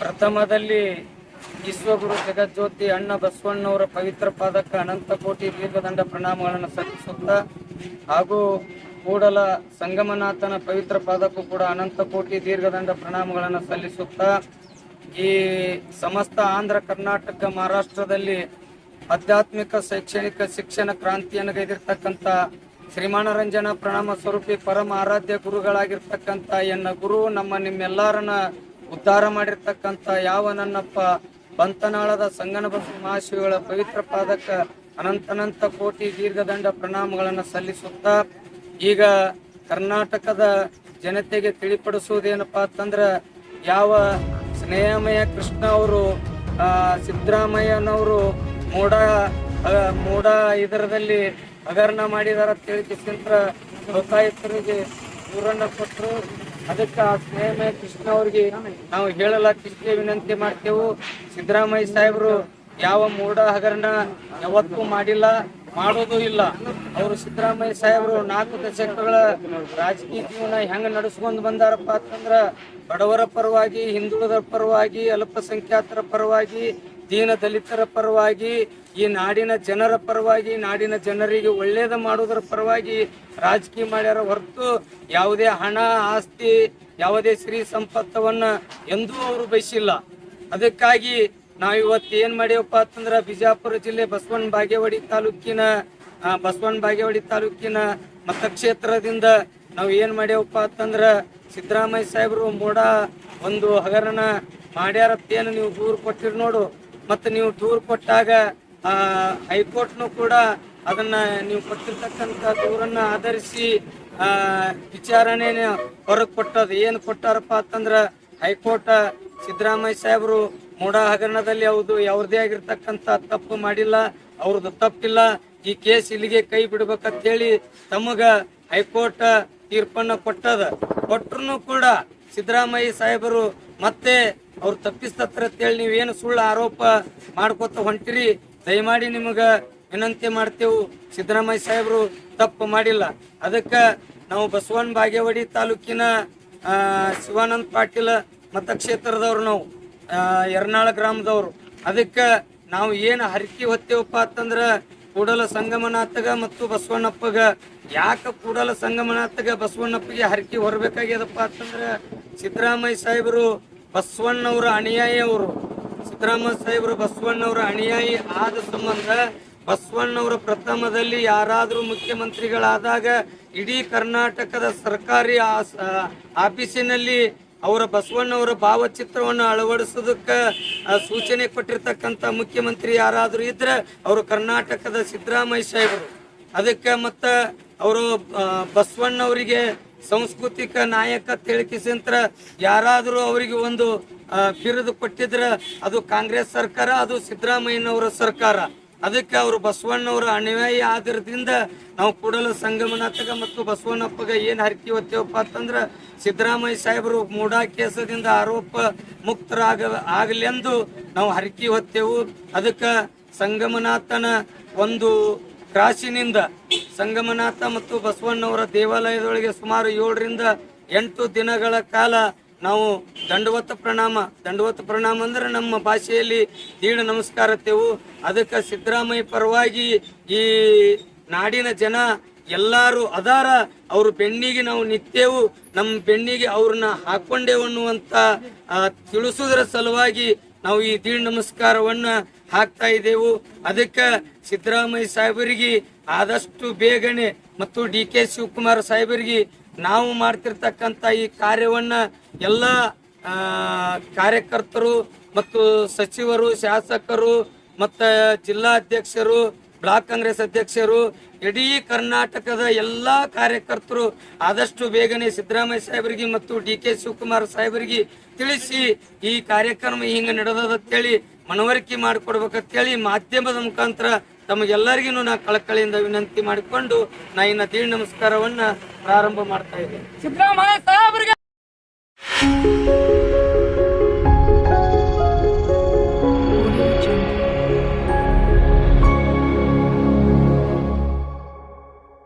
ಪ್ರಥಮದಲ್ಲಿ ವಿಶ್ವಗುರು ಜಗಜ್ಯೋತಿ ಅಣ್ಣ ಬಸವಣ್ಣವರ ಪವಿತ್ರ ಪಾದಕ್ಕೆ ಅನಂತ ಕೋಟಿ ದೀರ್ಘದಂಡ ಪ್ರಣಾಮಗಳನ್ನು ಸಲ್ಲಿಸುತ್ತಾ ಹಾಗೂ ಕೂಡಲ ಸಂಗಮನಾಥನ ಪವಿತ್ರ ಪಾದಕ್ಕೂ ಕೂಡ ಅನಂತ ಕೋಟಿ ದೀರ್ಘದಂಡ ಪ್ರಣಾಮಗಳನ್ನು ಸಲ್ಲಿಸುತ್ತಾ ಈ ಸಮಸ್ತ ಆಂಧ್ರ, ಕರ್ನಾಟಕ, ಮಹಾರಾಷ್ಟ್ರದಲ್ಲಿ ಆಧ್ಯಾತ್ಮಿಕ, ಶೈಕ್ಷಣಿಕ, ಶಿಕ್ಷಣ ಕ್ರಾಂತಿಯನ್ನು ಗೈದಿರ್ತಕ್ಕಂಥ ಶ್ರೀಮಾನರಂಜನ ಪ್ರಣಾಮ ಸ್ವರೂಪಿ ಪರಮ ಆರಾಧ್ಯ ಗುರುಗಳಾಗಿರ್ತಕ್ಕಂಥ ಎನ್ನ ಗುರು, ನಮ್ಮ ನಿಮ್ಮೆಲ್ಲರನ್ನ ಉದ್ಧಾರ ಮಾಡಿರ್ತಕ್ಕಂಥ ಯಾವ ನನ್ನಪ್ಪ ಬಂತನಾಳದ ಸಂಗನ ಬಸವ ಮಹಾಶಿವಗಳ ಪವಿತ್ರ ಪಾದಕ ಅನಂತನಂತ ಕೋಟಿ ದೀರ್ಘದಂಡ ಪ್ರಣಾಮಗಳನ್ನು ಸಲ್ಲಿಸುತ್ತಾ ಈಗ ಕರ್ನಾಟಕದ ಜನತೆಗೆ ತಿಳಿಪಡಿಸುವುದೇನಪ್ಪ ಅಂತಂದ್ರೆ ಯಾವ ಸ್ನೇಹಮಯ ಕೃಷ್ಣ ಅವರು ಸಿದ್ದರಾಮಯ್ಯನವರು ಮೋಡ ಮೂಡ ಇದರದಲ್ಲಿ ಹಗರಣ ಮಾಡಿದಾರ ತಿಳಿಸಿದ್ರ ಲೋಕಾಯುಕ್ತರಿಗೆ ದೂರನ್ನ ಕೊಟ್ಟರು. ಅದಕ್ಕೆ ಸ್ನೇಹ ಕೃಷ್ಣ ಅವ್ರಿಗೆ ನಾವು ಹೇಳಲ್ಲ, ಕೃಷ್ಣ ವಿನಂತಿ ಮಾಡ್ತೇವೆ. ಸಿದ್ದರಾಮಯ್ಯ ಸಾಹೇಬರು ಯಾವ ಮೂಢ ಹಗರಣ ಯಾವತ್ತೂ ಮಾಡಿಲ್ಲ, ಮಾಡೋದು ಇಲ್ಲ. ಅವರು ಸಿದ್ದರಾಮಯ್ಯ ಸಾಹೇಬರು ನಾಲ್ಕು ದಶಕಗಳ ರಾಜಕೀಯ ಜೀವನ ಹೆಂಗ ನಡೆಸ್ಕೊಂಡು ಬಂದಾರಪ್ಪ ಅಂತಂದ್ರ, ಬಡವರ ಪರವಾಗಿ ಹಿಂದುಳಿದರ ಪರವಾಗಿ, ಅಲ್ಪಸಂಖ್ಯಾತರ ಪರವಾಗಿ ದೀನ ದಲಿತರ ಪರವಾಗಿ, ಈ ನಾಡಿನ ಜನರ ಪರವಾಗಿ ನಾಡಿನ ಜನರಿಗೆ ಒಳ್ಳೇದ ಮಾಡುವುದರ ಪರವಾಗಿ ರಾಜಕೀಯ ಮಾಡ್ಯಾರ ಹೊರತು ಯಾವುದೇ ಹಣ, ಆಸ್ತಿ, ಯಾವುದೇ ಶ್ರೀ ಸಂಪತ್ತವನ್ನ ಎಂದೂ ಅವರು ಬಯಸಿಲ್ಲ. ಅದಕ್ಕಾಗಿ ನಾವು ಇವತ್ತು ಏನ್ ಮಾಡ್ಯವಪ್ಪ ಅಂತಂದ್ರೆ ಬಿಜಾಪುರ ಜಿಲ್ಲೆ ಬಸವನ ಬಾಗೇವಾಡಿ ತಾಲೂಕಿನ ಬಸವನ ಬಾಗೇವಾಡಿ ತಾಲೂಕಿನ ಮತಕ್ಷೇತ್ರದಿಂದ ನಾವು ಏನ್ ಮಾಡ್ಯವಪ್ಪ ಅಂತಂದ್ರೆ ಸಿದ್ದರಾಮಯ್ಯ ಸಾಹೇಬರು ಮೋಡ ಒಂದು ಹಗರಣ ಮಾಡ್ಯಾರತ್ತೇನು ನೀವು ದೂರು ಕೊಟ್ಟಿರಿ ನೋಡು. ಮತ್ತೆ ನೀವು ದೂರು ಕೊಟ್ಟಾಗ ಹೈಕೋರ್ಟ್ನು ಕೂಡ ಅದನ್ನ ನೀವು ಕೊಟ್ಟಿರ್ತಕ್ಕಂಥ ದೂರನ್ನ ಆಧರಿಸಿ ವಿಚಾರಣೆ ಹೊರಗೆ ಕೊಟ್ಟದ ಏನು ಕೊಟ್ಟಾರಪ್ಪ ಅಂತಂದ್ರೆ, ಹೈಕೋರ್ಟ್ ಸಿದ್ದರಾಮಯ್ಯ ಸಾಹೇಬರು ಮೂಡ ಹಗರಣದಲ್ಲಿ ಹೌದು ಯಾವ್ದೇ ಆಗಿರ್ತಕ್ಕಂಥ ತಪ್ಪು ಮಾಡಿಲ್ಲ ಅವ್ರದ್ದು ತಪ್ಪಿಲ್ಲ. ಈ ಕೇಸ್ ಇಲ್ಲಿಗೆ ಕೈ ಬಿಡ್ಬೇಕಂತೇಳಿ ತಮಗ ಹೈಕೋರ್ಟ್ ತೀರ್ಪನ್ನ ಕೊಟ್ಟದ. ಕೊಟ್ರು ಕೂಡ ಸಿದ್ದರಾಮಯ್ಯ ಸಾಹೇಬರು ಮತ್ತೆ ಅವ್ರು ತಪ್ಪಿಸ್ತತ್ರ ಅಂತೇಳಿ ನೀವೇನು ಸುಳ್ಳು ಆರೋಪ ಮಾಡ್ಕೋತ ಹೊಂಟಿರಿ, ದಯಮಾಡಿ ನಿಮಗ ವಿನಂತಿ ಮಾಡ್ತೇವು. ಸಿದ್ದರಾಮಯ್ಯ ಸಾಹೇಬರು ತಪ್ಪು ಮಾಡಿಲ್ಲ. ಅದಕ್ಕೆ ನಾವು ಬಸವನ್ ಬಾಗೇವಾಡಿ ತಾಲೂಕಿನ ಶಿವಾನಂದ ಪಾಟೀಲ್ ಮತಕ್ಷೇತ್ರದವ್ರು ನಾವು ಎರ್ನಾಳ ಗ್ರಾಮದವ್ರು. ಅದಕ್ಕೆ ನಾವು ಏನು ಹರಿಕೆ ಹೊತ್ತೇವಪ್ಪ ಅಂತಂದ್ರೆ ಕೂಡಲ ಸಂಗಮನಾಥಗ ಮತ್ತು ಬಸವಣ್ಣಪ್ಪಗ, ಯಾಕ ಕೂಡಲ ಸಂಗಮನಾಥಗ ಬಸವಣ್ಣಪ್ಪಗೆ ಹರಕೆ ಹೊರಬೇಕಾಗ್ಯದಪ್ಪ ಅಂತಂದ್ರೆ ಸಿದ್ದರಾಮಯ್ಯ ಸಾಹೇಬರು ಬಸವಣ್ಣವರ ಅನುಯಾಯಿ ಅವರು. ಸಿದ್ದರಾಮಯ್ಯ ಸಾಹೇಬರು ಬಸವಣ್ಣವರ ಅನುಯಾಯಿ ಆದ ಸಂಬಂಧ ಬಸವಣ್ಣವರ ಪ್ರಥಮದಲ್ಲಿ ಯಾರಾದರೂ ಮುಖ್ಯಮಂತ್ರಿಗಳಾದಾಗ ಇಡೀ ಕರ್ನಾಟಕದ ಸರ್ಕಾರಿ ಆಫೀಸಿನಲ್ಲಿ ಅವರ ಬಸವಣ್ಣವರ ಭಾವಚಿತ್ರವನ್ನು ಅಳವಡಿಸೋದಕ್ಕೆ ಸೂಚನೆ ಕೊಟ್ಟಿರ್ತಕ್ಕಂಥ ಮುಖ್ಯಮಂತ್ರಿ ಯಾರಾದರೂ ಇದ್ರೆ ಅವರು ಕರ್ನಾಟಕದ ಸಿದ್ದರಾಮಯ್ಯ ಸಾಹೇಬರು. ಅದಕ್ಕೆ ಮತ್ತು ಅವರು ಬಸವಣ್ಣವರಿಗೆ ಸಾಂಸ್ಕೃತಿಕ ನಾಯಕ ತಿಳಿಕಿಸಂತ್ರ ಯಾರಾದರೂ ಅವರಿಗೆ ಒಂದು ಬಿರುದು ಕೊಟ್ಟಿದ್ರ ಅದು ಕಾಂಗ್ರೆಸ್ ಸರ್ಕಾರ, ಅದು ಸಿದ್ದರಾಮಯ್ಯನವರ ಸರ್ಕಾರ. ಅದಕ್ಕೆ ಅವರು ಬಸವಣ್ಣವರ ಅನುಯಾಯಿ ಆದ್ರದಿಂದ ನಾವು ಕೂಡಲ ಸಂಗಮನಾಥಗ ಮತ್ತು ಬಸವಣ್ಣಪ್ಪಗ ಏನು ಹರಕೆ ಹೊತ್ತೇವಪ್ಪ ಅಂತಂದ್ರೆ ಸಿದ್ದರಾಮಯ್ಯ ಸಾಹೇಬರು ಮೂಡಾ ಕೇಸದಿಂದ ಆರೋಪ ಮುಕ್ತರಾಗ, ಆಗಲೆಂದು ನಾವು ಹರಕಿ ಹೊತ್ತೇವು. ಅದಕ್ಕೆ ಸಂಗಮನಾಥನ ಒಂದು ಕ್ರಾಸಿನಿಂದ ಸಂಗಮನಾಥ ಮತ್ತು ಬಸವಣ್ಣವರ ದೇವಾಲಯದೊಳಗೆ ಸುಮಾರು ಏಳರಿಂದ ಎಂಟು ದಿನಗಳ ಕಾಲ ನಾವು ದಂಡವತ್ತ ಪ್ರಣಾಮ ದಂಡವತ್ತ ಪ್ರಣಾಮ ಅಂದ್ರೆ ನಮ್ಮ ಭಾಷೆಯಲ್ಲಿ ದೀಡ ನಮಸ್ಕಾರತೆವು ಅದಕ್ಕೆ ಸಿದ್ದರಾಮಯ್ಯ ಪರವಾಗಿ ಈ ನಾಡಿನ ಜನ ಎಲ್ಲರೂ ಅದಾರ. ಅವರು ಬೆನ್ನಿಗೆ ನಾವು ನಿತ್ಯವೂ. ನಮ್ಮ ಬೆನ್ನಿಗೆ ಅವ್ರನ್ನ ಹಾಕೊಂಡೆವು ಅನ್ನುವಂಥ ತಿಳಿಸೋದ್ರ ಸಲುವಾಗಿ ನಾವು ಈ ದೀಡ್ ನಮಸ್ಕಾರವನ್ನು ಹಾಕ್ತಾ ಇದ್ದೆವು. ಅದಕ್ಕೆ ಸಿದ್ದರಾಮಯ್ಯ ಸಾಹೇಬರಿಗೆ ಆದಷ್ಟು ಬೇಗನೆ ಮತ್ತು ಡಿ ಕೆ ಶಿವಕುಮಾರ್ ಸಾಹೇಬರಿಗೆ ನಾವು ಮಾಡ್ತಿರ್ತಕ್ಕಂಥ ಈ ಕಾರ್ಯವನ್ನ ಎಲ್ಲ ಕಾರ್ಯಕರ್ತರು ಮತ್ತು ಸಚಿವರು, ಶಾಸಕರು ಮತ್ತು ಜಿಲ್ಲಾಧ್ಯಕ್ಷರು ಬ್ಲಾಕ್ ಕಾಂಗ್ರೆಸ್ ಅಧ್ಯಕ್ಷರು, ಇಡೀ ಕರ್ನಾಟಕದ ಎಲ್ಲ ಕಾರ್ಯಕರ್ತರು ಆದಷ್ಟು ಬೇಗನೆ ಸಿದ್ದರಾಮಯ್ಯ ಸಾಹೇಬರಿಗೆ ಮತ್ತು ಡಿ ಕೆ ಶಿವಕುಮಾರ್ ಸಾಹೇಬರಿಗೆ ತಿಳಿಸಿ ಈ ಕಾರ್ಯಕ್ರಮ ಹಿಂಗೆ ನಡೆದದಂತೇಳಿ ಮನವರಿಕೆ ಮಾಡಿಕೊಡ್ಬೇಕಂತೇಳಿ ಮಾಧ್ಯಮದ ಮುಖಾಂತರ ತಮಗೆಲ್ಲರಿಗೂ ನಾ ಕಳಕಳಿಯಿಂದ ವಿನಂತಿ ಮಾಡಿಕೊಂಡು ನಾ ಇನ್ನ ತಿಳಿ ನಮಸ್ಕಾರವನ್ನ ಪ್ರಾರಂಭ ಮಾಡ್ತಾ ಇದ್ದೇನೆ. ಸಿದ್ದರಾಮಯ್ಯ